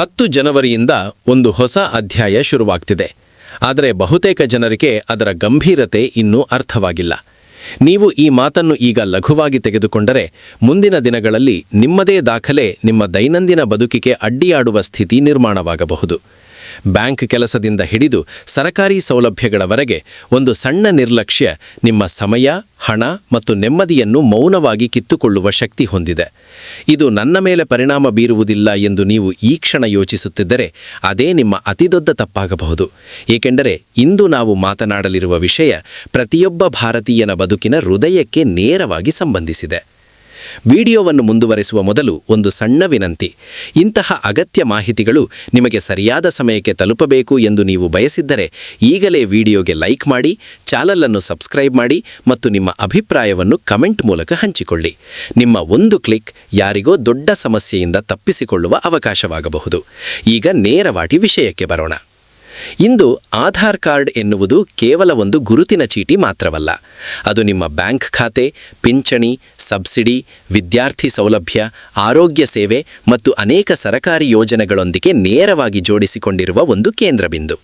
ಹತ್ತು ಜನವರಿಯಿಂದ ಒಂದು ಹೊಸ ಅಧ್ಯಾಯ ಶುರುವಾಗ್ತಿದೆ. ಆದರೆ ಬಹುತೇಕ ಜನರಿಗೆ ಅದರ ಗಂಭೀರತೆ ಇನ್ನೂ ಅರ್ಥವಾಗಿಲ್ಲ. ನೀವು ಈ ಮಾತನ್ನು ಈಗ ಲಘುವಾಗಿ ತೆಗೆದುಕೊಂಡರೆ ಮುಂದಿನ ದಿನಗಳಲ್ಲಿ ನಿಮ್ಮದೇ ದಾಖಲೆ ನಿಮ್ಮ ದೈನಂದಿನ ಬದುಕಿಗೆ ಅಡ್ಡಿಯಾಡುವ ಸ್ಥಿತಿ ನಿರ್ಮಾಣವಾಗಬಹುದು. ಬ್ಯಾಂಕ್ ಕೆಲಸದಿಂದ ಹಿಡಿದು ಸರಕಾರಿ ಸೌಲಭ್ಯಗಳವರೆಗೆ ಒಂದು ಸಣ್ಣ ನಿರ್ಲಕ್ಷ್ಯ ನಿಮ್ಮ ಸಮಯ, ಹಣ ಮತ್ತು ನೆಮ್ಮದಿಯನ್ನು ಮೌನವಾಗಿ ಕಿತ್ತುಕೊಳ್ಳುವ ಶಕ್ತಿ ಹೊಂದಿದೆ. ಇದು ನನ್ನ ಮೇಲೆ ಪರಿಣಾಮ ಬೀರುವುದಿಲ್ಲ ಎಂದು ನೀವು ಈ ಕ್ಷಣ ಯೋಚಿಸುತ್ತಿದ್ದರೆ ಅದೇ ನಿಮ್ಮ ಅತಿದೊಡ್ಡ ತಪ್ಪಾಗಬಹುದು. ಏಕೆಂದರೆ ಇಂದು ನಾವು ಮಾತನಾಡಲಿರುವ ವಿಷಯ ಪ್ರತಿಯೊಬ್ಬ ಭಾರತೀಯನ ಬದುಕಿನ ಹೃದಯಕ್ಕೆ ನೇರವಾಗಿ ಸಂಬಂಧಿಸಿದೆ. ವಿಡಿಯೋವನ್ನು ಮುಂದುವರೆಸುವ ಮೊದಲು ಒಂದು ಸಣ್ಣ ವಿನಂತಿ. ಇಂತಹ ಅಗತ್ಯ ಮಾಹಿತಿಗಳು ನಿಮಗೆ ಸರಿಯಾದ ಸಮಯಕ್ಕೆ ತಲುಪಬೇಕು ಎಂದು ನೀವು ಬಯಸಿದ್ದರೆ ಈಗಲೇ ವಿಡಿಯೋಗೆ ಲೈಕ್ ಮಾಡಿ, ಚಾನಲನ್ನು ಸಬ್ಸ್ಕ್ರೈಬ್ ಮಾಡಿ ಮತ್ತು ನಿಮ್ಮ ಅಭಿಪ್ರಾಯವನ್ನು ಕಮೆಂಟ್ ಮೂಲಕ ಹಂಚಿಕೊಳ್ಳಿ. ನಿಮ್ಮ ಒಂದು ಕ್ಲಿಕ್ ಯಾರಿಗೋ ದೊಡ್ಡ ಸಮಸ್ಯೆಯಿಂದ ತಪ್ಪಿಸಿಕೊಳ್ಳುವ ಅವಕಾಶವಾಗಬಹುದು. ಈಗ ನೇರವಾಗಿ ವಿಷಯಕ್ಕೆ ಬರೋಣ. ಇಂದು ಆಧಾರ್ ಕಾರ್ಡ್ ಎನ್ನುವುದು ಕೇವಲ ಒಂದು ಗುರುತಿನ ಚೀಟಿ ಮಾತ್ರವಲ್ಲ. ಅದು ನಿಮ್ಮ ಬ್ಯಾಂಕ್ ಖಾತೆ, ಪಿಂಚಣಿ, ಸಬ್ಸಿಡಿ, ವಿದ್ಯಾರ್ಥಿ ಸೌಲಭ್ಯ, ಆರೋಗ್ಯ ಸೇವೆ ಮತ್ತು ಅನೇಕ ಸರಕಾರಿ ಯೋಜನೆಗಳೊಂದಿಗೆ ನೇರವಾಗಿ ಜೋಡಿಸಿಕೊಂಡಿರುವ ಒಂದು ಕೇಂದ್ರಬಿಂದು.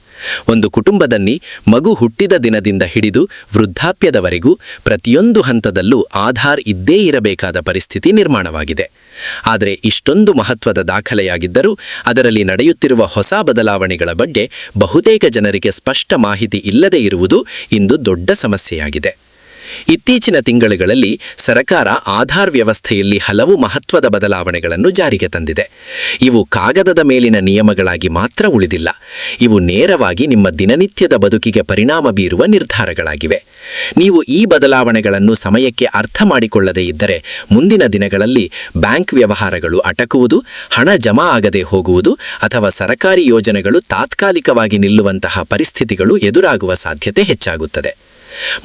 ಒಂದು ಕುಟುಂಬದಲ್ಲಿ ಮಗು ಹುಟ್ಟಿದ ದಿನದಿಂದ ಹಿಡಿದು ವೃದ್ಧಾಪ್ಯದವರೆಗೂ ಪ್ರತಿಯೊಂದು ಹಂತದಲ್ಲೂ ಆಧಾರ್ ಇದ್ದೇ ಇರಬೇಕಾದ ಪರಿಸ್ಥಿತಿ ನಿರ್ಮಾಣವಾಗಿದೆ. ಆದರೆ ಇಷ್ಟೊಂದು ಮಹತ್ವದ ದಾಖಲೆಯಾಗಿದ್ದರೂ ಅದರಲ್ಲಿ ನಡೆಯುತ್ತಿರುವ ಹೊಸ ಬದಲಾವಣೆಗಳ ಬಗ್ಗೆ ಬಹುತೇಕ ಜನರಿಗೆ ಸ್ಪಷ್ಟ ಮಾಹಿತಿ ಇಲ್ಲದೇ ಇರುವುದು ಇಂದು ದೊಡ್ಡ ಸಮಸ್ಯೆಯಾಗಿದೆ. ಇತ್ತೀಚಿನ ತಿಂಗಳುಗಳಲ್ಲಿ ಸರಕಾರ ಆಧಾರ್ ವ್ಯವಸ್ಥೆಯಲ್ಲಿ ಹಲವು ಮಹತ್ವದ ಬದಲಾವಣೆಗಳನ್ನು ಜಾರಿಗೆ ತಂದಿದೆ. ಇವು ಕಾಗದದ ಮೇಲಿನ ನಿಯಮಗಳಾಗಿ ಮಾತ್ರ ಉಳಿದಿಲ್ಲ. ಇವು ನೇರವಾಗಿ ನಿಮ್ಮ ದಿನನಿತ್ಯದ ಬದುಕಿಗೆ ಪರಿಣಾಮ ಬೀರುವ ನಿರ್ಧಾರಗಳಾಗಿವೆ. ನೀವು ಈ ಬದಲಾವಣೆಗಳನ್ನು ಸಮಯಕ್ಕೆ ಅರ್ಥ ಮಾಡಿಕೊಳ್ಳದೇ ಇದ್ದರೆ ಮುಂದಿನ ದಿನಗಳಲ್ಲಿ ಬ್ಯಾಂಕ್ ವ್ಯವಹಾರಗಳು ಅಟಕುವುದು, ಹಣ ಜಮಾ ಆಗದೆ ಹೋಗುವುದು ಅಥವಾ ಸರಕಾರಿ ಯೋಜನೆಗಳು ತಾತ್ಕಾಲಿಕವಾಗಿ ನಿಲ್ಲುವಂತಹ ಪರಿಸ್ಥಿತಿಗಳು ಎದುರಾಗುವ ಸಾಧ್ಯತೆ ಹೆಚ್ಚಾಗುತ್ತದೆ.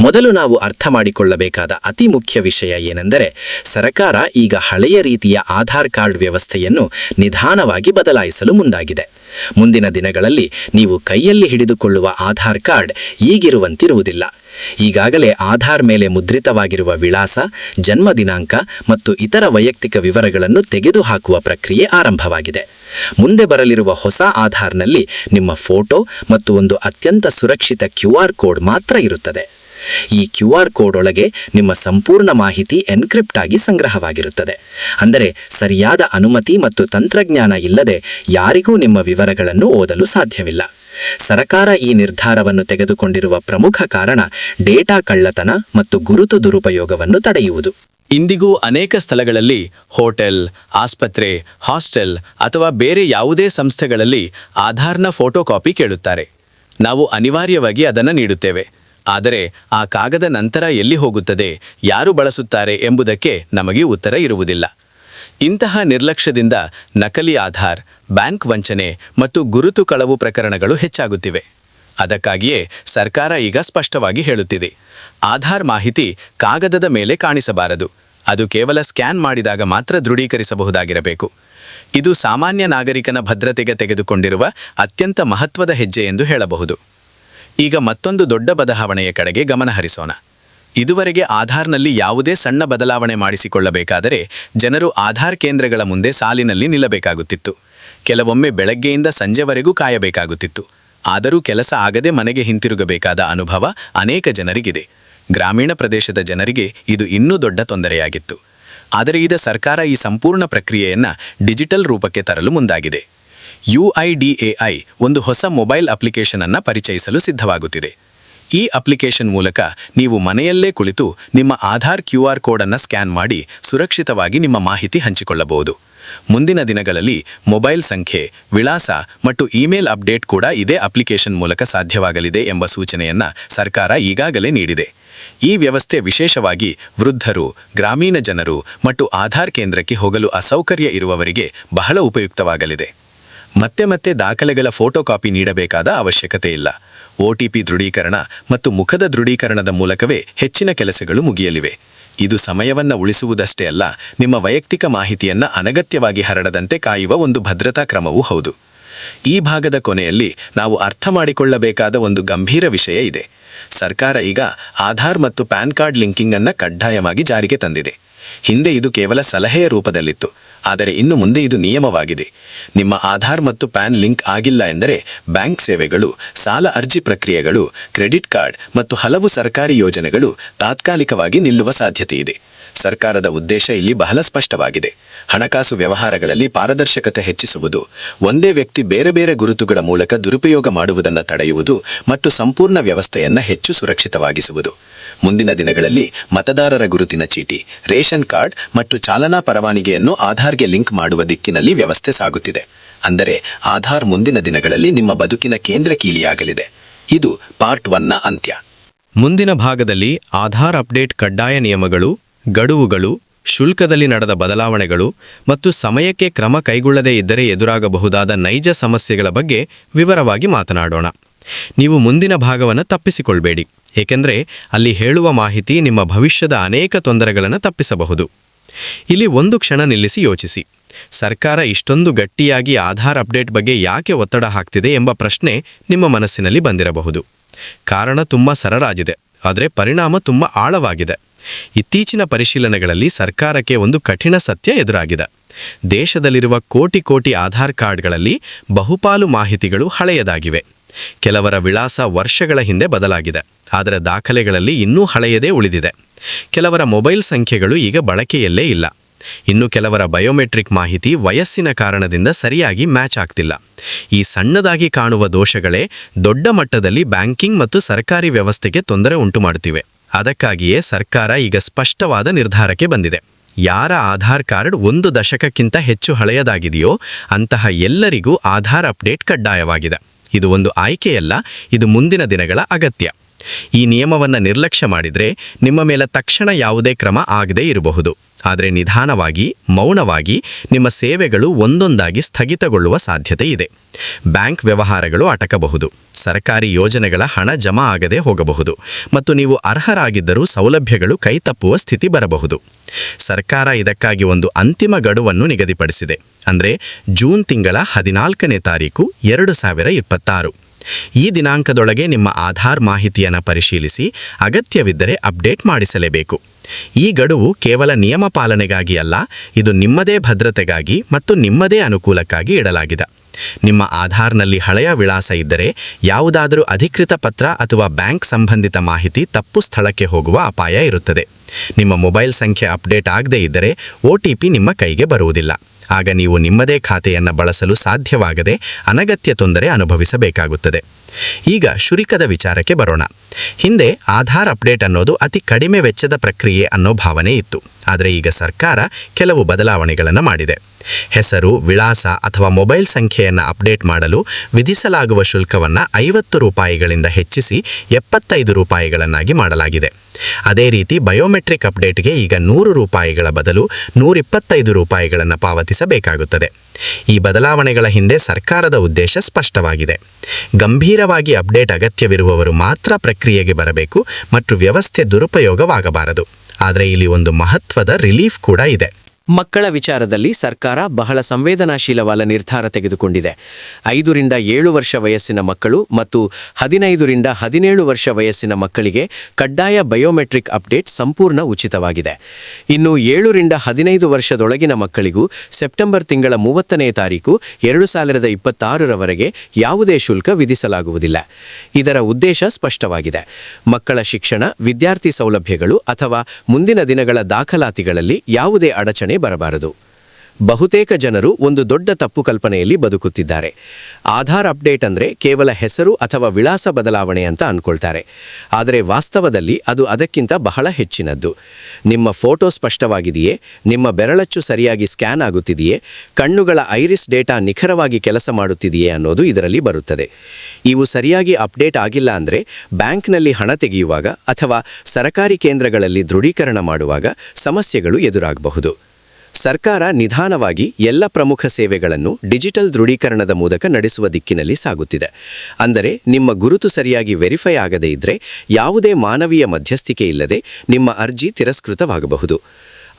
ಮೊದಲು ನಾವು ಅರ್ಥ ಮಾಡಿಕೊಳ್ಳಬೇಕಾದ ಅತಿ ಮುಖ್ಯ ವಿಷಯ ಏನೆಂದರೆ ಸರಕಾರ ಈಗ ಹಳೆಯ ರೀತಿಯ ಆಧಾರ್ ಕಾರ್ಡ್ ವ್ಯವಸ್ಥೆಯನ್ನು ನಿಧಾನವಾಗಿ ಬದಲಾಯಿಸಲು ಮುಂದಾಗಿದೆ. ಮುಂದಿನ ದಿನಗಳಲ್ಲಿ ನೀವು ಕೈಯಲ್ಲಿ ಹಿಡಿದುಕೊಳ್ಳುವ ಆಧಾರ್ ಕಾರ್ಡ್ ಈಗಿರುವಂತಿರುವುದಿಲ್ಲ. ಈಗಾಗಲೇ ಆಧಾರ್ ಮೇಲೆ ಮುದ್ರಿತವಾಗಿರುವ ವಿಳಾಸ, ಜನ್ಮ ದಿನಾಂಕ ಮತ್ತು ಇತರ ವೈಯಕ್ತಿಕ ವಿವರಗಳನ್ನು ತೆಗೆದುಹಾಕುವ ಪ್ರಕ್ರಿಯೆ ಆರಂಭವಾಗಿದೆ. ಮುಂದೆ ಬರಲಿರುವ ಹೊಸ ಆಧಾರ್ನಲ್ಲಿ ನಿಮ್ಮ ಫೋಟೋ ಮತ್ತು ಒಂದು ಅತ್ಯಂತ ಸುರಕ್ಷಿತ ಕ್ಯೂ ಆರ್ ಕೋಡ್ ಮಾತ್ರ ಇರುತ್ತದೆ. ಈ ಕ್ಯೂ ಆರ್ ಕೋಡ್ ಒಳಗೆ ನಿಮ್ಮ ಸಂಪೂರ್ಣ ಮಾಹಿತಿ ಎನ್ಕ್ರಿಪ್ಟ್ ಆಗಿ ಸಂಗ್ರಹವಾಗಿರುತ್ತದೆ. ಅಂದರೆ ಸರಿಯಾದ ಅನುಮತಿ ಮತ್ತು ತಂತ್ರಜ್ಞಾನ ಇಲ್ಲದೆ ಯಾರಿಗೂ ನಿಮ್ಮ ವಿವರಗಳನ್ನು ಓದಲು ಸಾಧ್ಯವಿಲ್ಲ. ಸರಕಾರ ಈ ನಿರ್ಧಾರವನ್ನು ತೆಗೆದುಕೊಂಡಿರುವ ಪ್ರಮುಖ ಕಾರಣ ಡೇಟಾ ಕಳ್ಳತನ ಮತ್ತು ಗುರುತು ದುರುಪಯೋಗವನ್ನು ತಡೆಯುವುದು. ಇಂದಿಗೂ ಅನೇಕ ಸ್ಥಳಗಳಲ್ಲಿ ಹೋಟೆಲ್, ಆಸ್ಪತ್ರೆ, ಹಾಸ್ಟೆಲ್ ಅಥವಾ ಬೇರೆ ಯಾವುದೇ ಸಂಸ್ಥೆಗಳಲ್ಲಿ ಆಧಾರ್ನ ಫೋಟೋ ಕಾಪಿ ಕೇಳುತ್ತಾರೆ. ನಾವು ಅನಿವಾರ್ಯವಾಗಿ ಅದನ್ನು ನೀಡುತ್ತೇವೆ. ಆದರೆ ಆ ಕಾಗದ ನಂತರ ಎಲ್ಲಿ ಹೋಗುತ್ತದೆ, ಯಾರು ಬಳಸುತ್ತಾರೆ ಎಂಬುದಕ್ಕೆ ನಮಗೆ ಉತ್ತರ ಇರುವುದಿಲ್ಲ. ಇಂತಹ ನಿರ್ಲಕ್ಷ್ಯದಿಂದ ನಕಲಿ ಆಧಾರ್, ಬ್ಯಾಂಕ್ ವಂಚನೆ ಮತ್ತು ಗುರುತು ಕಳವು ಪ್ರಕರಣಗಳು ಹೆಚ್ಚಾಗುತ್ತಿವೆ. ಅದಕ್ಕಾಗಿಯೇ ಸರ್ಕಾರ ಈಗ ಸ್ಪಷ್ಟವಾಗಿ ಹೇಳುತ್ತಿದೆ. ಆಧಾರ್ ಮಾಹಿತಿ ಕಾಗದದ ಮೇಲೆ ಕಾಣಿಸಬಾರದು. ಅದು ಕೇವಲ ಸ್ಕ್ಯಾನ್ ಮಾಡಿದಾಗ ಮಾತ್ರ ದೃಢೀಕರಿಸಬಹುದಾಗಿರಬೇಕು. ಇದು ಸಾಮಾನ್ಯ ನಾಗರಿಕನ ಭದ್ರತೆಗೆ ತೆಗೆದುಕೊಂಡಿರುವ ಅತ್ಯಂತ ಮಹತ್ವದ ಹೆಜ್ಜೆ ಎಂದು ಹೇಳಬಹುದು. ಈಗ ಮತ್ತೊಂದು ದೊಡ್ಡ ಬದಲಾವಣೆಯ ಕಡೆಗೆ ಗಮನ ಹರಿಸೋಣ ಇದುವರೆಗೆ ಆಧಾರ್ನಲ್ಲಿ ಯಾವುದೇ ಸಣ್ಣ ಬದಲಾವಣೆ ಮಾಡಿಸಿಕೊಳ್ಳಬೇಕಾದರೆ ಜನರು ಆಧಾರ್ ಕೇಂದ್ರಗಳ ಮುಂದೆ ಸಾಲಿನಲ್ಲಿ ನಿಲ್ಲಬೇಕಾಗುತ್ತಿತ್ತು. ಕೆಲವೊಮ್ಮೆ ಬೆಳಗ್ಗೆಯಿಂದ ಸಂಜೆವರೆಗೂ ಕಾಯಬೇಕಾಗುತ್ತಿತ್ತು. ಆದರೂ ಕೆಲಸ ಆಗದೆ ಮನೆಗೆ ಹಿಂತಿರುಗಬೇಕಾದ ಅನುಭವ ಅನೇಕ ಜನರಿಗಿದೆ. ಗ್ರಾಮೀಣ ಪ್ರದೇಶದ ಜನರಿಗೆ ಇದು ಇನ್ನೂ ದೊಡ್ಡ ತೊಂದರೆಯಾಗಿತ್ತು. ಆದರೆ ಈಗ ಸರ್ಕಾರ ಈ ಸಂಪೂರ್ಣ ಪ್ರಕ್ರಿಯೆಯನ್ನು ಡಿಜಿಟಲ್ ರೂಪಕ್ಕೆ ತರಲು ಮುಂದಾಗಿದೆ. ಯುಐಡಿಎಐ ಒಂದು ಹೊಸ ಮೊಬೈಲ್ ಅಪ್ಲಿಕೇಶನ್ ಅನ್ನು ಪರಿಚಯಿಸಲು ಸಿದ್ಧವಾಗುತ್ತಿದೆ. ಈ ಅಪ್ಲಿಕೇಶನ್ ಮೂಲಕ ನೀವು ಮನೆಯಲ್ಲೇ ಕುಳಿತು ನಿಮ್ಮ ಆಧಾರ್ ಕ್ಯೂ ಆರ್ ಕೋಡನ್ನು ಸ್ಕ್ಯಾನ್ ಮಾಡಿ ಸುರಕ್ಷಿತವಾಗಿ ನಿಮ್ಮ ಮಾಹಿತಿ ಹಂಚಿಕೊಳ್ಳಬಹುದು. ಮುಂದಿನ ದಿನಗಳಲ್ಲಿ ಮೊಬೈಲ್ ಸಂಖ್ಯೆ, ವಿಳಾಸ ಮತ್ತು ಇಮೇಲ್ ಅಪ್ಡೇಟ್ ಕೂಡ ಇದೇ ಅಪ್ಲಿಕೇಶನ್ ಮೂಲಕ ಸಾಧ್ಯವಾಗಲಿದೆ ಎಂಬ ಸೂಚನೆಯನ್ನು ಸರ್ಕಾರ ಈಗಾಗಲೇ ನೀಡಿದೆ. ಈ ವ್ಯವಸ್ಥೆ ವಿಶೇಷವಾಗಿ ವೃದ್ಧರು, ಗ್ರಾಮೀಣ ಜನರು ಮತ್ತು ಆಧಾರ್ ಕೇಂದ್ರಕ್ಕೆ ಹೋಗಲು ಅಸೌಕರ್ಯ ಇರುವವರಿಗೆ ಬಹಳ ಉಪಯುಕ್ತವಾಗಲಿದೆ. ಮತ್ತೆ ಮತ್ತೆ ದಾಖಲೆಗಳ ಫೋಟೋ ಕಾಪಿ ನೀಡಬೇಕಾದ ಅವಶ್ಯಕತೆ ಇಲ್ಲ. ಒಟಿಪಿ ದೃಢೀಕರಣ ಮತ್ತು ಮುಖದ ದೃಢೀಕರಣದ ಮೂಲಕವೇ ಹೆಚ್ಚಿನ ಕೆಲಸಗಳು ಮುಗಿಯಲಿವೆ. ಇದು ಸಮಯವನ್ನು ಉಳಿಸುವುದಷ್ಟೇ ಅಲ್ಲ, ನಿಮ್ಮ ವೈಯಕ್ತಿಕ ಮಾಹಿತಿಯನ್ನು ಅನಗತ್ಯವಾಗಿ ಹರಡದಂತೆ ಕಾಯುವ ಒಂದು ಭದ್ರತಾ ಕ್ರಮವೂ ಹೌದು. ಈ ಭಾಗದ ಕೊನೆಯಲ್ಲಿ ನಾವು ಅರ್ಥ ಮಾಡಿಕೊಳ್ಳಬೇಕಾದ ಒಂದು ಗಂಭೀರ ವಿಷಯ ಇದೆ. ಸರ್ಕಾರ ಈಗ ಆಧಾರ್ ಮತ್ತು ಪ್ಯಾನ್ ಕಾರ್ಡ್ ಲಿಂಕಿಂಗ್ ಅನ್ನ ಕಡ್ಡಾಯವಾಗಿ ಜಾರಿಗೆ ತಂದಿದೆ. ಹಿಂದೆ ಇದು ಕೇವಲ ಸಲಹೆಯ ರೂಪದಲ್ಲಿತ್ತು. ಆದರೆ ಇನ್ನು ಮುಂದೆ ಇದು ನಿಯಮವಾಗಿದೆ. ನಿಮ್ಮ ಆಧಾರ್ ಮತ್ತು ಪ್ಯಾನ್ ಲಿಂಕ್ ಆಗಿಲ್ಲ ಎಂದರೆ ಬ್ಯಾಂಕ್ ಸೇವೆಗಳು, ಸಾಲ ಅರ್ಜಿ ಪ್ರಕ್ರಿಯೆಗಳು, ಕ್ರೆಡಿಟ್ ಕಾರ್ಡ್ ಮತ್ತು ಹಲವು ಸರ್ಕಾರಿ ಯೋಜನೆಗಳು ತಾತ್ಕಾಲಿಕವಾಗಿ ನಿಲ್ಲುವ ಸಾಧ್ಯತೆ ಇದೆ. ಸರ್ಕಾರದ ಉದ್ದೇಶ ಇಲ್ಲಿ ಬಹಳ ಸ್ಪಷ್ಟವಾಗಿದೆ. ಹಣಕಾಸು ವ್ಯವಹಾರಗಳಲ್ಲಿ ಪಾರದರ್ಶಕತೆ ಹೆಚ್ಚಿಸುವುದು, ಒಂದೇ ವ್ಯಕ್ತಿ ಬೇರೆ ಬೇರೆ ಗುರುತುಗಳ ಮೂಲಕ ದುರುಪಯೋಗ ಮಾಡುವುದನ್ನು ತಡೆಯುವುದು ಮತ್ತು ಸಂಪೂರ್ಣ ವ್ಯವಸ್ಥೆಯನ್ನು ಹೆಚ್ಚು ಸುರಕ್ಷಿತವಾಗಿಸುವುದು. ಮುಂದಿನ ದಿನಗಳಲ್ಲಿ ಮತದಾರರ ಗುರುತಿನ ಚೀಟಿ, ರೇಷನ್ ಕಾರ್ಡ್ ಮತ್ತು ಚಾಲನಾ ಪರವಾನಿಗೆಯನ್ನು ಆಧಾರ್ಗೆ ಲಿಂಕ್ ಮಾಡುವ ದಿಕ್ಕಿನಲ್ಲಿ ವ್ಯವಸ್ಥೆ ಸಾಗುತ್ತಿದೆ. ಅಂದರೆ ಆಧಾರ್ ಮುಂದಿನ ದಿನಗಳಲ್ಲಿ ನಿಮ್ಮ ಬದುಕಿನ ಕೇಂದ್ರ ಕೀಲಿಯಾಗಲಿದೆ. ಇದು ಪಾರ್ಟ್ ಒನ್ನ ಅಂತ್ಯ. ಮುಂದಿನ ಭಾಗದಲ್ಲಿ ಆಧಾರ್ ಅಪ್ಡೇಟ್ ಕಡ್ಡಾಯ ನಿಯಮಗಳು, ಗಡುವುಗಳು, ಶುಲ್ಕದಲ್ಲಿ ನಡೆದ ಬದಲಾವಣೆಗಳು ಮತ್ತು ಸಮಯಕ್ಕೆ ಕ್ರಮ ಕೈಗೊಳ್ಳದೇ ಇದ್ದರೆ ಎದುರಾಗಬಹುದಾದ ನೈಜ ಸಮಸ್ಯೆಗಳ ಬಗ್ಗೆ ವಿವರವಾಗಿ ಮಾತನಾಡೋಣ. ನೀವು ಮುಂದಿನ ಭಾಗವನ್ನು ತಪ್ಪಿಸಿಕೊಳ್ಬೇಡಿ. ಏಕೆಂದರೆ ಅಲ್ಲಿ ಹೇಳುವ ಮಾಹಿತಿ ನಿಮ್ಮ ಭವಿಷ್ಯದ ಅನೇಕ ತೊಂದರೆಗಳನ್ನು ತಪ್ಪಿಸಬಹುದು. ಇಲ್ಲಿ ಒಂದು ಕ್ಷಣ ನಿಲ್ಲಿಸಿ ಯೋಚಿಸಿ. ಸರ್ಕಾರ ಇಷ್ಟೊಂದು ಗಟ್ಟಿಯಾಗಿ ಆಧಾರ್ ಅಪ್ಡೇಟ್ ಬಗ್ಗೆ ಯಾಕೆ ಒತ್ತಡ ಹಾಕ್ತಿದೆ ಎಂಬ ಪ್ರಶ್ನೆ ನಿಮ್ಮ ಮನಸ್ಸಿನಲ್ಲಿ ಬಂದಿರಬಹುದು. ಕಾರಣ ತುಂಬ ಸರಳಾಗಿದೆ, ಆದರೆ ಪರಿಣಾಮ ತುಂಬ ಆಳವಾಗಿದೆ. ಇತ್ತೀಚಿನ ಪರಿಶೀಲನೆಗಳಲ್ಲಿ ಸರ್ಕಾರಕ್ಕೆ ಒಂದು ಕಠಿಣ ಸತ್ಯ ಎದುರಾಗಿದೆ. ದೇಶದಲ್ಲಿರುವ ಕೋಟಿ ಕೋಟಿ ಆಧಾರ್ ಕಾರ್ಡ್ಗಳಲ್ಲಿ ಬಹುಪಾಲು ಮಾಹಿತಿಗಳು ಹಳೆಯದಾಗಿವೆ. ಕೆಲವರ ವಿಳಾಸ ವರ್ಷಗಳ ಹಿಂದೆ ಬದಲಾಗಿದೆ. ಆದರೆ ದಾಖಲೆಗಳಲ್ಲಿ ಇನ್ನೂ ಹಳೆಯದೇ ಉಳಿದಿದೆ. ಕೆಲವರ ಮೊಬೈಲ್ ಸಂಖ್ಯೆಗಳು ಈಗ ಬಳಕೆಯಲ್ಲೇ ಇಲ್ಲ. ಇನ್ನು ಕೆಲವರ ಬಯೋಮೆಟ್ರಿಕ್ ಮಾಹಿತಿ ವಯಸ್ಸಿನ ಕಾರಣದಿಂದ ಸರಿಯಾಗಿ ಮ್ಯಾಚ್ ಆಗ್ತಿಲ್ಲ. ಈ ಸಣ್ಣದಾಗಿ ಕಾಣುವ ದೋಷಗಳೇ ದೊಡ್ಡ ಮಟ್ಟದಲ್ಲಿ ಬ್ಯಾಂಕಿಂಗ್ ಮತ್ತು ಸರ್ಕಾರಿ ವ್ಯವಸ್ಥೆಗೆ ತೊಂದರೆ ಉಂಟುಮಾಡುತ್ತಿವೆ ಅದಕ್ಕಾಗಿಯೇ ಸರ್ಕಾರ ಈಗ ಸ್ಪಷ್ಟವಾದ ನಿರ್ಧಾರಕ್ಕೆ ಬಂದಿದೆ. ಯಾರ ಆಧಾರ್ ಕಾರ್ಡ್ ಒಂದು ದಶಕಕ್ಕಿಂತ ಹೆಚ್ಚು ಹಳೆಯದಾಗಿದೆಯೋ ಅಂತಹ ಎಲ್ಲರಿಗೂ ಆಧಾರ್ ಅಪ್ಡೇಟ್ ಕಡ್ಡಾಯವಾಗಿದೆ. ಇದು ಒಂದು ಆಯ್ಕೆಯಲ್ಲ, ಇದು ಮುಂದಿನ ದಿನಗಳ ಅಗತ್ಯ. ಈ ನಿಯಮವನ್ನು ನಿರ್ಲಕ್ಷ್ಯ ಮಾಡಿದರೆ ನಿಮ್ಮ ಮೇಲೆ ತಕ್ಷಣ ಯಾವುದೇ ಕ್ರಮ ಆಗದೇ ಇರಬಹುದು. ಆದರೆ ನಿಧಾನವಾಗಿ, ಮೌನವಾಗಿ ನಿಮ್ಮ ಸೇವೆಗಳು ಒಂದೊಂದಾಗಿ ಸ್ಥಗಿತಗೊಳ್ಳುವ ಸಾಧ್ಯತೆ ಇದೆ. ಬ್ಯಾಂಕ್ ವ್ಯವಹಾರಗಳು ಅಟಕಬಹುದು. ಸರ್ಕಾರಿ ಯೋಜನೆಗಳ ಹಣ ಜಮಾ ಆಗದೆ ಹೋಗಬಹುದು. ಮತ್ತು ನೀವು ಅರ್ಹರಾಗಿದ್ದರೂ ಸೌಲಭ್ಯಗಳು ಕೈತಪ್ಪುವ ಸ್ಥಿತಿ ಬರಬಹುದು. ಸರ್ಕಾರ ಇದಕ್ಕಾಗಿ ಒಂದು ಅಂತಿಮ ಗಡುವನ್ನು ನಿಗದಿಪಡಿಸಿದೆ. ಅಂದರೆ ಜೂನ್ ತಿಂಗಳ ಹದಿನಾಲ್ಕನೇ ತಾರೀಕು, ಎರಡು ಸಾವಿರ ಇಪ್ಪತ್ತಾರು. ಈ ದಿನಾಂಕದೊಳಗೆ ನಿಮ್ಮ ಆಧಾರ್ ಮಾಹಿತಿಯನ್ನು ಪರಿಶೀಲಿಸಿ ಅಗತ್ಯವಿದ್ದರೆ ಅಪ್ಡೇಟ್ ಮಾಡಿಸಲೇಬೇಕು. ಈ ಗಡುವು ಕೇವಲ ನಿಯಮ ಪಾಲನೆಗಾಗಿ ಅಲ್ಲ, ಇದು ನಿಮ್ಮದೇ ಭದ್ರತೆಗಾಗಿ ಮತ್ತು ನಿಮ್ಮದೇ ಅನುಕೂಲಕ್ಕಾಗಿ ಇಡಲಾಗಿದೆ. ನಿಮ್ಮ ಆಧಾರ್ನಲ್ಲಿ ಹಳೆಯ ವಿಳಾಸ ಇದ್ದರೆ ಯಾವುದಾದರೂ ಅಧಿಕೃತ ಪತ್ರ ಅಥವಾ ಬ್ಯಾಂಕ್ ಸಂಬಂಧಿತ ಮಾಹಿತಿ ತಪ್ಪು ಸ್ಥಳಕ್ಕೆ ಹೋಗುವ ಅಪಾಯ ಇರುತ್ತದೆ. ನಿಮ್ಮ ಮೊಬೈಲ್ ಸಂಖ್ಯೆ ಅಪ್ಡೇಟ್ ಆಗದೇ ಇದ್ದರೆ ಒ ನಿಮ್ಮ ಕೈಗೆ ಬರುವುದಿಲ್ಲ. ಆಗ ನೀವು ನಿಮ್ಮದೇ ಖಾತೆಯನ್ನು ಬಳಸಲು ಸಾಧ್ಯವಾಗದೆ ಅನಗತ್ಯ ತೊಂದರೆ ಅನುಭವಿಸಬೇಕಾಗುತ್ತದೆ. ಈಗ ಶುರಿಕದ ವಿಚಾರಕ್ಕೆ ಬರೋಣ. ಹಿಂದೆ ಆಧಾರ್ ಅಪ್ಡೇಟ್ ಅನ್ನೋದು ಅತಿ ಕಡಿಮೆ ವೆಚ್ಚದ ಪ್ರಕ್ರಿಯೆ ಅನ್ನೋ ಭಾವನೆ ಇತ್ತು. ಆದರೆ ಈಗ ಸರ್ಕಾರ ಕೆಲವು ಬದಲಾವಣೆಗಳನ್ನು ಮಾಡಿದೆ. ಹೆಸರು, ವಿಳಾಸ ಅಥವಾ ಮೊಬೈಲ್ ಸಂಖ್ಯೆಯನ್ನು ಅಪ್ಡೇಟ್ ಮಾಡಲು ವಿಧಿಸಲಾಗುವ ಶುಲ್ಕವನ್ನು ಐವತ್ತು ರೂಪಾಯಿಗಳಿಂದ ಹೆಚ್ಚಿಸಿ ಎಪ್ಪತ್ತೈದು ರೂಪಾಯಿಗಳನ್ನಾಗಿ ಮಾಡಲಾಗಿದೆ. ಅದೇ ರೀತಿ ಬಯೋಮೆಟ್ರಿಕ್ ಅಪ್ಡೇಟ್ಗೆ ಈಗ ನೂರು ರೂಪಾಯಿಗಳ ಬದಲು ನೂರಿಪ್ಪತ್ತೈದು ರೂಪಾಯಿಗಳನ್ನು ಪಾವತಿಸಬೇಕಾಗುತ್ತದೆ. ಈ ಬದಲಾವಣೆಗಳ ಹಿಂದೆ ಸರ್ಕಾರದ ಉದ್ದೇಶ ಸ್ಪಷ್ಟವಾಗಿದೆ. ಗಂಭೀರವಾಗಿ ಅಪ್ಡೇಟ್ ಅಗತ್ಯವಿರುವವರು ಮಾತ್ರ ಪ್ರಕ್ರಿಯೆಗೆ ಬರಬೇಕು ಮತ್ತು ವ್ಯವಸ್ಥೆ ದುರುಪಯೋಗವಾಗಬಾರದು. ಆದರೆ ಇಲ್ಲಿ ಒಂದು ಮಹತ್ವದ ರಿಲೀಫ್ ಕೂಡ ಇದೆ. ಮಕ್ಕಳ ವಿಚಾರದಲ್ಲಿ ಸರ್ಕಾರ ಬಹಳ ಸಂವೇದನಾಶೀಲವಾದ ನಿರ್ಧಾರ ತೆಗೆದುಕೊಂಡಿದೆ. ಐದರಿಂದ ಏಳು ವರ್ಷ ವಯಸ್ಸಿನ ಮಕ್ಕಳು ಮತ್ತು ಹದಿನೈದರಿಂದ ಹದಿನೇಳು ವರ್ಷ ವಯಸ್ಸಿನ ಮಕ್ಕಳಿಗೆ ಕಡ್ಡಾಯ ಬಯೋಮೆಟ್ರಿಕ್ ಅಪ್ಡೇಟ್ ಸಂಪೂರ್ಣ ಉಚಿತವಾಗಿದೆ. ಇನ್ನು ಏಳರಿಂದ ಹದಿನೈದು ವರ್ಷದೊಳಗಿನ ಮಕ್ಕಳಿಗೂ ಸೆಪ್ಟೆಂಬರ್ ತಿಂಗಳ ಮೂವತ್ತನೇ ತಾರೀಕು ಎರಡು ಸಾವಿರದ ಇಪ್ಪತ್ತಾರರವರೆಗೆ ಯಾವುದೇ ಶುಲ್ಕ ವಿಧಿಸಲಾಗುವುದಿಲ್ಲ. ಇದರ ಉದ್ದೇಶ ಸ್ಪಷ್ಟವಾಗಿದೆ. ಮಕ್ಕಳ ಶಿಕ್ಷಣ, ವಿದ್ಯಾರ್ಥಿ ಸೌಲಭ್ಯಗಳು ಅಥವಾ ಮುಂದಿನ ದಿನಗಳ ದಾಖಲಾತಿಗಳಲ್ಲಿ ಯಾವುದೇ ಅಡಚಣೆ ಬರಬಾರದು. ಬಹುತೇಕ ಜನರು ಒಂದು ದೊಡ್ಡ ತಪ್ಪು ಕಲ್ಪನೆಯಲ್ಲಿ ಬದುಕುತ್ತಿದ್ದಾರೆ. ಆಧಾರ್ ಅಪ್ಡೇಟ್ ಅಂದರೆ ಕೇವಲ ಹೆಸರು ಅಥವಾ ವಿಳಾಸ ಬದಲಾವಣೆ ಅಂತ ಅಂದ್ಕೊಳ್ತಾರೆ ಆದರೆ ವಾಸ್ತವದಲ್ಲಿ ಅದು ಅದಕ್ಕಿಂತ ಬಹಳ ಹೆಚ್ಚಿನದ್ದು. ನಿಮ್ಮ ಫೋಟೋ ಸ್ಪಷ್ಟವಾಗಿದೆಯೇ? ನಿಮ್ಮ ಬೆರಳಚ್ಚು ಸರಿಯಾಗಿ ಸ್ಕ್ಯಾನ್ ಆಗುತ್ತಿದೆಯೇ? ಕಣ್ಣುಗಳ ಐರಿಸ್ ಡೇಟಾ ನಿಖರವಾಗಿ ಕೆಲಸ ಮಾಡುತ್ತಿದೆಯೇ ಅನ್ನೋದು ಇದರಲ್ಲಿ ಬರುತ್ತದೆ. ಇವು ಸರಿಯಾಗಿ ಅಪ್ಡೇಟ್ ಆಗಿಲ್ಲ ಅಂದರೆ ಬ್ಯಾಂಕ್ನಲ್ಲಿ ಹಣ ತೆಗೆಯುವಾಗ ಅಥವಾ ಸರಕಾರಿ ಕೇಂದ್ರಗಳಲ್ಲಿ ದೃಢೀಕರಣ ಮಾಡುವಾಗ ಸಮಸ್ಯೆಗಳು ಎದುರಾಗಬಹುದು. ಸರ್ಕಾರ ನಿಧಾನವಾಗಿ ಎಲ್ಲ ಪ್ರಮುಖ ಸೇವೆಗಳನ್ನು ಡಿಜಿಟಲ್ ದೃಢೀಕರಣದ ಮೂಲಕ ನಡೆಸುವ ದಿಕ್ಕಿನಲ್ಲಿ ಸಾಗುತ್ತಿದೆ. ಅಂದರೆ ನಿಮ್ಮ ಗುರುತು ಸರಿಯಾಗಿ ವೆರಿಫೈ ಆಗದೇ ಇದ್ದರೆ ಯಾವುದೇ ಮಾನವೀಯ ಮಧ್ಯಸ್ಥಿಕೆ ಇಲ್ಲದೆ ನಿಮ್ಮ ಅರ್ಜಿ ತಿರಸ್ಕೃತವಾಗಬಹುದು.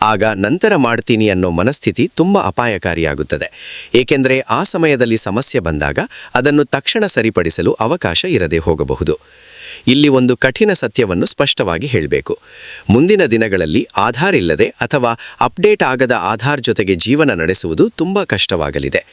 ಆಗ ನಂತರ ಮಾಡ್ತೀನಿ ಅನ್ನೋ ಮನಸ್ಥಿತಿ ತುಂಬ ಅಪಾಯಕಾರಿಯಾಗುತ್ತದೆ. ಏಕೆಂದರೆ ಆ ಸಮಯದಲ್ಲಿ ಸಮಸ್ಯೆ ಬಂದಾಗ ಅದನ್ನು ತಕ್ಷಣ ಸರಿಪಡಿಸಲು ಅವಕಾಶ ಇರದೆ ಹೋಗಬಹುದು. ಇಲ್ಲಿ ಒಂದು ಕಠಿಣ ಸತ್ಯವನ್ನು ಸ್ಪಷ್ಟವಾಗಿ ಹೇಳಬೇಕು. ಮುಂದಿನ ದಿನಗಳಲ್ಲಿ ಆಧಾರ್ ಇಲ್ಲದೆ ಅಥವಾ ಅಪ್ಡೇಟ್ ಆಗದ ಆಧಾರ್ ಜೊತೆಗೆ ಜೀವನ ನಡೆಸುವುದು ತುಂಬ ಕಷ್ಟವಾಗಲಿದೆ.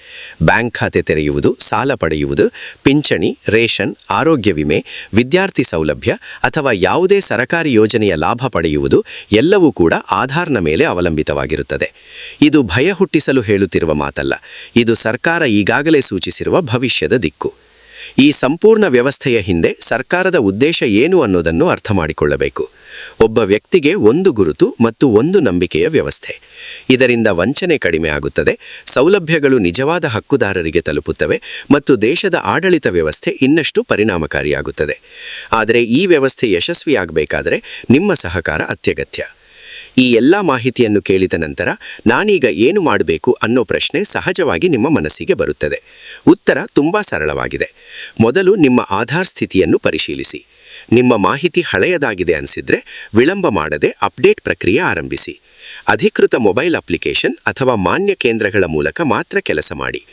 ಬ್ಯಾಂಕ್ ಖಾತೆ ತೆರೆಯುವುದು, ಸಾಲ ಪಡೆಯುವುದು, ಪಿಂಚಣಿ, ರೇಷನ್, ಆರೋಗ್ಯ ವಿಮೆ, ವಿದ್ಯಾರ್ಥಿ ಸೌಲಭ್ಯ ಅಥವಾ ಯಾವುದೇ ಸರಕಾರಿ ಯೋಜನೆಯ ಲಾಭ ಪಡೆಯುವುದು ಎಲ್ಲವೂ ಕೂಡ ಆಧಾರ್ನ ಮೇಲೆ ಅವಲಂಬಿತವಾಗಿರುತ್ತದೆ. ಇದು ಭಯ ಹುಟ್ಟಿಸಲು ಹೇಳುತ್ತಿರುವ ಮಾತಲ್ಲ. ಇದು ಸರ್ಕಾರ ಈಗಾಗಲೇ ಸೂಚಿಸಿರುವ ಭವಿಷ್ಯದ ದಿಕ್ಕು. ಈ ಸಂಪೂರ್ಣ ವ್ಯವಸ್ಥೆಯ ಹಿಂದೆ ಸರ್ಕಾರದ ಉದ್ದೇಶ ಏನು ಅನ್ನೋದನ್ನು ಅರ್ಥ ಮಾಡಿಕೊಳ್ಳಬೇಕು ಒಬ್ಬ ವ್ಯಕ್ತಿಗೆ ಒಂದು ಗುರುತು ಮತ್ತು ಒಂದು ನಂಬಿಕೆಯ ವ್ಯವಸ್ಥೆ. ಇದರಿಂದ ವಂಚನೆ ಕಡಿಮೆ ಆಗುತ್ತದೆ, ಸೌಲಭ್ಯಗಳು ನಿಜವಾದ ಹಕ್ಕುದಾರರಿಗೆ ತಲುಪುತ್ತವೆ ಮತ್ತು ದೇಶದ ಆಡಳಿತ ವ್ಯವಸ್ಥೆ ಇನ್ನಷ್ಟು ಪರಿಣಾಮಕಾರಿಯಾಗುತ್ತದೆ. ಆದರೆ ಈ ವ್ಯವಸ್ಥೆ ಯಶಸ್ವಿಯಾಗಬೇಕಾದರೆ ನಿಮ್ಮ ಸಹಕಾರ ಅತ್ಯಗತ್ಯ. ಈ ಎಲ್ಲ ಮಾಹಿತಿಯನ್ನು ಕೇಳಿದ ನಂತರ, ನಾನೀಗ ಏನು ಮಾಡಬೇಕು ಅನ್ನೋ ಪ್ರಶ್ನೆ ಸಹಜವಾಗಿ ನಿಮ್ಮ ಮನಸ್ಸಿಗೆ ಬರುತ್ತದೆ. ಉತ್ತರ ತುಂಬಾ ಸರಳವಾಗಿದೆ. ಮೊದಲು ನಿಮ್ಮ ಆಧಾರ್ ಸ್ಥಿತಿಯನ್ನು ಪರಿಶೀಲಿಸಿ. ನಿಮ್ಮ ಮಾಹಿತಿ ಹಳೆಯದಾಗಿದೆ ಅನಿಸಿದ್ರೆ ವಿಳಂಬ ಮಾಡದೆ ಅಪ್ಡೇಟ್ ಪ್ರಕ್ರಿಯೆ ಆರಂಭಿಸಿ. ಅಧಿಕೃತ ಮೊಬೈಲ್ ಅಪ್ಲಿಕೇಶನ್ ಅಥವಾ ಮಾನ್ಯ ಕೇಂದ್ರಗಳ ಮೂಲಕ ಮಾತ್ರ ಕೆಲಸ ಮಾಡಿ.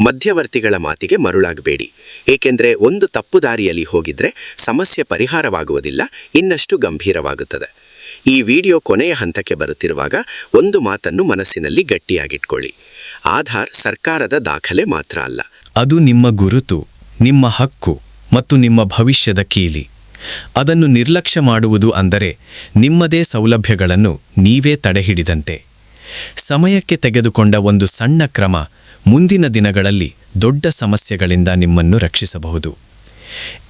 ಮಧ್ಯವರ್ತಿಗಳ ಮಾತಿಗೆ ಮರುಳಾಗಬೇಡಿ. ಏಕೆಂದರೆ ಒಂದು ತಪ್ಪು ದಾರಿಯಲ್ಲಿ ಹೋಗಿದ್ರೆ ಸಮಸ್ಯೆ ಪರಿಹಾರವಾಗುವುದಿಲ್ಲ, ಇನ್ನಷ್ಟು ಗಂಭೀರವಾಗುತ್ತದೆ. ಈ ವಿಡಿಯೋ ಕೊನೆಯ ಹಂತಕ್ಕೆ ಬರುತ್ತಿರುವಾಗ ಒಂದು ಮಾತನ್ನು ಮನಸ್ಸಿನಲ್ಲಿ ಗಟ್ಟಿಯಾಗಿಟ್ಕೊಳ್ಳಿ. ಆಧಾರ್ ಸರ್ಕಾರದ ದಾಖಲೆ ಮಾತ್ರ ಅಲ್ಲ. ಅದು ನಿಮ್ಮ ಗುರುತು, ನಿಮ್ಮ ಹಕ್ಕು ಮತ್ತು ನಿಮ್ಮ ಭವಿಷ್ಯದ ಕೀಲಿ. ಅದನ್ನು ನಿರ್ಲಕ್ಷ್ಯ ಮಾಡುವುದು ಅಂದರೆ ನಿಮ್ಮದೇ ಸೌಲಭ್ಯಗಳನ್ನು ನೀವೇ ತಡೆಹಿಡಿದಂತೆ. ಸಮಯಕ್ಕೆ ತೆಗೆದುಕೊಂಡ ಒಂದು ಸಣ್ಣ ಕ್ರಮ ಮುಂದಿನ ದಿನಗಳಲ್ಲಿ ದೊಡ್ಡ ಸಮಸ್ಯೆಗಳಿಂದ ನಿಮ್ಮನ್ನು ರಕ್ಷಿಸಬಹುದು.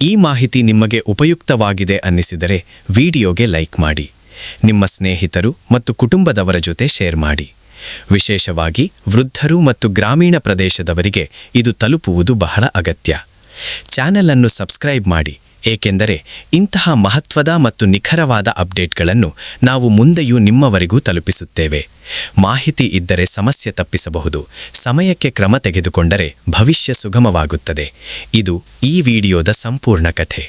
ಈ ಮಾಹಿತಿ ನಿಮಗೆ ಉಪಯುಕ್ತವಾಗಿದೆ ಅನ್ನಿಸಿದರೆ ವಿಡಿಯೋಗೆ ಲೈಕ್ ಮಾಡಿ. ನಿಮ್ಮ ಸ್ನೇಹಿತರು ಮತ್ತು ಕುಟುಂಬದವರ ಜೊತೆ ಶೇರ್ ಮಾಡಿ. ವಿಶೇಷವಾಗಿ ವೃದ್ಧರು ಮತ್ತು ಗ್ರಾಮೀಣ ಪ್ರದೇಶದವರಿಗೆ ಇದು ತಲುಪುವುದು ಬಹಳ ಅಗತ್ಯ. ಚಾನೆಲ್ ಅನ್ನು ಸಬ್ಸ್ಕ್ರೈಬ್ ಮಾಡಿ, ಏಕೆಂದರೆ ಇಂತಹ ಮಹತ್ವದ ಮತ್ತು ನಿಖರವಾದ ಅಪ್ಡೇಟ್ಗಳನ್ನು ನಾವು ಮುಂದೆಯೂ ನಿಮ್ಮವರೆಗೂ ತಲುಪಿಸುತ್ತೇವೆ. ಮಾಹಿತಿ ಇದ್ದರೆ ಸಮಸ್ಯೆ ತಪ್ಪಿಸಬಹುದು. ಸಮಯಕ್ಕೆ ಕ್ರಮ ತೆಗೆದುಕೊಂಡರೆ ಭವಿಷ್ಯ ಸುಗಮವಾಗುತ್ತದೆ. ಇದು ಈ ವಿಡಿಯೋದ ಸಂಪೂರ್ಣ ಕಥೆ.